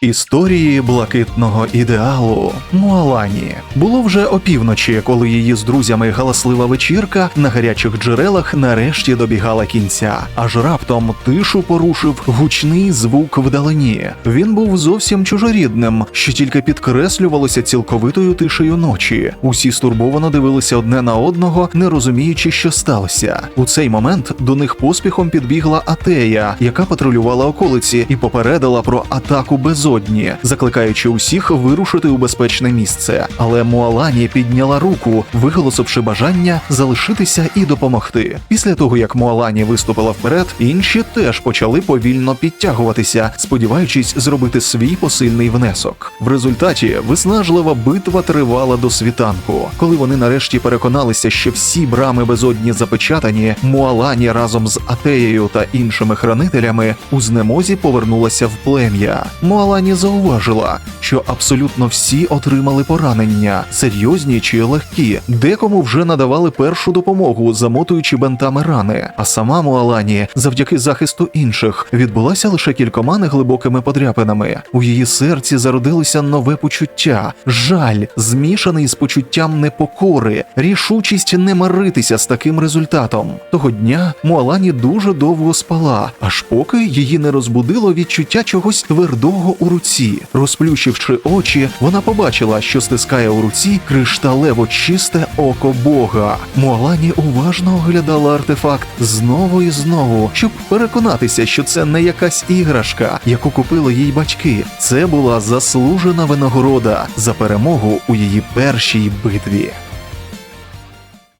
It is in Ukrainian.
Історії блакитного ідеалу Муалані було вже опівночі, коли її з друзями галаслива вечірка на гарячих джерелах нарешті добігала кінця. Аж раптом тишу порушив гучний звук вдалині. Він був зовсім чужорідним, що тільки підкреслювалося цілковитою тишею ночі. Усі стурбовано дивилися одне на одного, не розуміючи, що сталося. У цей момент до них поспіхом підбігла Атея, яка патрулювала околиці і попередила про атаку безодні, закликаючи усіх вирушити у безпечне місце. Але Муалані підняла руку, виголосивши бажання залишитися і допомогти. Після того як Муалані виступила вперед, інші теж почали повільно підтягуватися, сподіваючись зробити свій посильний внесок. В результаті виснажлива битва тривала до світанку. Коли вони нарешті переконалися, що всі брами безодні запечатані, Муалані разом з Атеєю та іншими хранителями у знемозі повернулася в плем'я. Муалані зауважила, що абсолютно всі отримали поранення, серйозні чи легкі. Декому вже надавали першу допомогу, замотуючи бентами рани. А сама Муалані, завдяки захисту інших, відбулася лише кількома неглибокими подряпинами. У її серці зародилося нове почуття, жаль, змішаний з почуттям непокори, рішучість не миритися з таким результатом. Того дня Муалані дуже довго спала, аж поки її не розбудило відчуття чогось твердого руці. Розплющивши очі, вона побачила, що стискає у руці кришталево чисте око Бога. Муалані уважно оглядала артефакт знову і знову, щоб переконатися, що це не якась іграшка, яку купили їй батьки. Це була заслужена винагорода за перемогу у її першій битві.